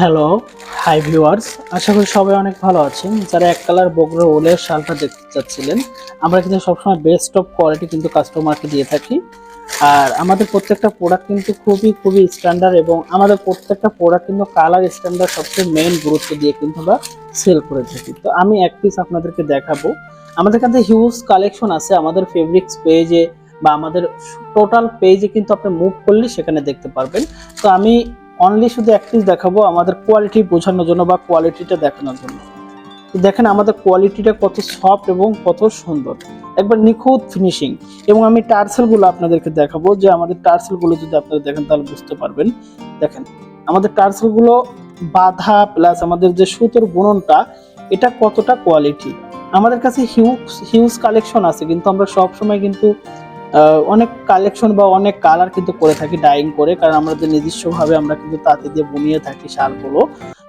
Hello hi viewers আশা করি সবাই অনেক ভালো আছেন। যারা এক কালার বগুড়া ওলের শালটা দেখতে চাচ্ছিলেন, আমরা কিন্তু সবসময় বেস্ট অফ কোয়ালিটি কিন্তু কাস্টমারকে দিয়ে থাকি। আর আমাদের প্রত্যেকটা প্রোডাক্ট কিন্তু খুবই খুবই স্ট্যান্ডার্ড এবং আমাদের প্রত্যেকটা প্রোডাক্ট কিন্তু কালার স্ট্যান্ডার্ড সবচেয়ে মেইন গুরুত্ব দিয়ে কিন্তু আমরা সেল করে থাকি। তো আমি এক পিস আপনাদেরকে দেখাবো। আমাদের কাছে হিউজ কালেকশন আছে আমাদের ফেব্রিক্স পেজে বা আমাদের টোটাল পেজে কিন্তু আপনি মুভ করলে সেখানে দেখতে পারবেন। তো আমি অনলি শুধু এক দেখাবো আমাদের কোয়ালিটি বোঝানোর জন্য বা কোয়ালিটিটা দেখানোর জন্য। দেখেন আমাদের কোয়ালিটিটা কত সফট এবং কত সুন্দর। একবার নিখুঁত ফিনিশিং এবং আমি টার্সেলগুলো আপনাদেরকে দেখাবো যে আমাদের টার্সেলগুলো যদি আপনারা দেখেন তাহলে বুঝতে পারবেন। দেখেন, আমাদের টার্সেলগুলো বাধা প্লাস আমাদের যে সুতোর বুননটা, এটা কতটা কোয়ালিটি আমাদের কাছে হিউজ হিউজ কালেকশন আছে, কিন্তু আমরা সবসময় কিন্তু অনেক কালেকশন বা অনেক কালার কিন্তু করে থাকি ডাইং করে। কারণ আমাদের নিজস্বভাবে আমরা কিন্তু তাঁতি দিয়ে বুনিয়ে থাকি শালগুলো।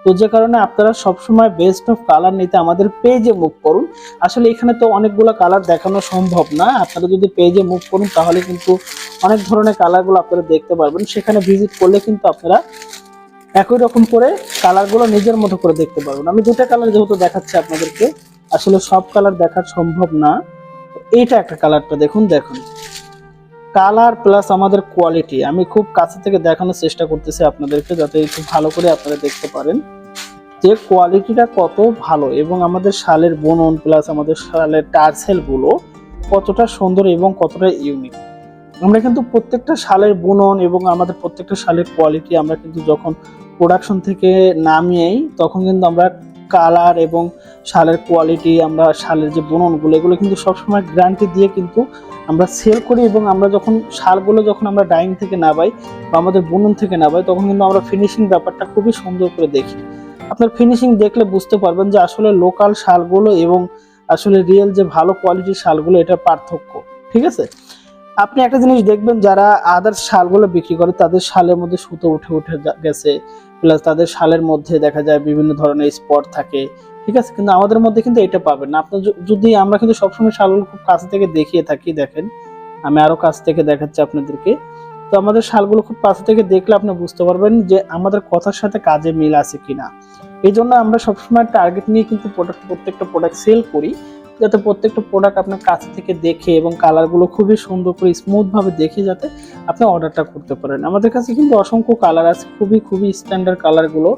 তো যে কারণে আপনারা সবসময় বেস্ট অফ কালার নিতে আমাদের পেজে মুভ করুন। আসলে এখানে তো অনেকগুলো কালার দেখানো সম্ভব না। আপনারা যদি পেজে মুভ করুন, তাহলে কিন্তু অনেক ধরনের কালারগুলো আপনারা দেখতে পারবেন। সেখানে ভিজিট করলে কিন্তু আপনারা একই রকম করে কালারগুলো নিজের মতো করে দেখতে পারবেন। আমি দুটা কালার যেহেতু দেখাচ্ছি আপনাদেরকে, আসলে সব কালার দেখা সম্ভব না। এইটা একটা কালারটা দেখুন দেখুন। কালার প্লাস আমাদের কোয়ালিটি। আমি খুব কাছে থেকে দেখানোর চেষ্টা করতেছি আপনাদেরকে যাতে একটু ভালো করে আপনারা দেখতে পারেন যে কোয়ালিটিটা কত ভালো এবং আমাদের শালের বুনন প্লাস আমাদের শালের টার্সেলগুলো কতটা সুন্দর এবং কতটা ইউনিক আমরা কিন্তু প্রত্যেকটা শালের বুনন এবং আমাদের প্রত্যেকটা শালের কোয়ালিটি আমরা কিন্তু যখন প্রোডাকশন থেকে নামিয়েই তখন কিন্তু আমরা কালার এবং শালের কোয়ালিটি আমরা শালের যে বুননগুলো, এগুলো কিন্তু সবসময় গ্যারান্টি দিয়ে কিন্তু আমরা সেল করি এবং আমরা যখন শালগুলো যখন আমরা ডাইং থেকে নামাই বা আমাদের বুনন থেকে নামাই তখন কিন্তু আমরা ফিনিশিং ব্যাপারটা খুবই সুন্দর করে দেখি। আপনার ফিনিশিং দেখলে বুঝতে পারবেন যে আসলে লোকাল শালগুলো এবং আসলে রিয়েল যে ভালো কোয়ালিটির শালগুলো এটা পার্থক্য, ঠিক আছে? আপনি একটা জিনিস দেখবেন, যারা আদার্স শালগুলো বিক্রি করে, তাদের শালের মধ্যে সুতো উঠে উঠে গেছে। প্লাস তাদের শালের মধ্যে দেখা যায় বিভিন্ন ধরনের স্পট থাকে। ঠিক আছে? কিন্তু আমাদের মধ্যে কিন্তু এটা পাবেন না। আপনার যদি আমরা কিন্তু সবসময় শালগুলো খুব কাছ থেকে দেখিয়ে থাকি, দেখেন, আমি আরও কাছ থেকে দেখাচ্ছি আপনাদেরকে। তো আমাদের শালগুলো খুব কাছ থেকে দেখলে আপনি বুঝতে পারবেন যে আমাদের কথার সাথে কাজে মিল আছে কিনা। এই জন্য আমরা সবসময় টার্গেট নিয়ে কিন্তু প্রোডাক্ট প্রত্যেকটা প্রোডাক্ট সেল করি। যাতে প্রত্যেকটা প্রোডাক্ট আপনার কাছ থেকে দেখে এবং কালারগুলো খুবই সুন্দর করে স্মুথভাবে দেখে যাতে আপনি অর্ডারটা করতে পারেন। আমাদের কাছে কিন্তু অসংখ্য কালার আছে, খুবই খুবই স্ট্যান্ডার্ড কালারগুলো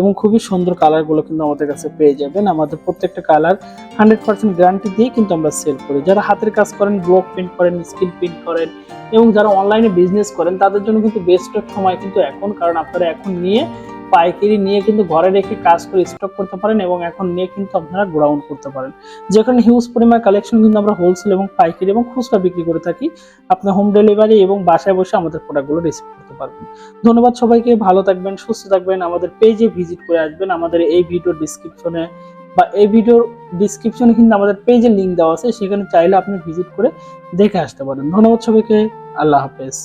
এবং খুবই সুন্দর কালারগুলো কিন্তু আমাদের কাছে পেয়ে যাবেন। আমাদের প্রত্যেকটা কালার হান্ড্রেড পার্সেন্ট গ্যারান্টি দিয়ে কিন্তু আমরা সেল করি। যারা হাতের কাজ করেন ব্লক প্রিন্ট করেন স্কিন প্রিন্ট করেন এবং যারা অনলাইনে বিজনেস করেন, তাদের জন্য কিন্তু বেস্ট সময় কিন্তু এখন। কারণ আপনারা এখন নিয়ে পাইকারি নিয়ে কিন্তু ঘরে রেখে কাজ করে স্টক করতে পারেন এবং এখন নিয়ে কিন্তু আপনারা গ্রাউন্ড করতে পারেন। যেখানে হিউজ পরিমাণ কালেকশন কিন্তু আমরা হোলসেল এবং পাইকারি এবং খুচরা বিক্রি করে থাকি। আপনার হোম ডেলিভারি এবং বাসায় বসে আমাদের প্রোডাক্টগুলো রিসিভ করতে পারবেন। ধন্যবাদ সবাইকে, ভালো থাকবেন, সুস্থ থাকবেন। আমাদের পেজে ভিজিট করে আসবেন। আমাদের এই ভিডিও ডিসক্রিপশনে বা এই ভিডিওর ডিসক্রিপশনে কিন্তু আমাদের পেজের লিঙ্ক দেওয়া আছে। সেখানে চাইলে আপনি ভিজিট করে দেখে আসতে পারেন। ধন্যবাদ সবাইকে, আল্লাহ হাফেজ।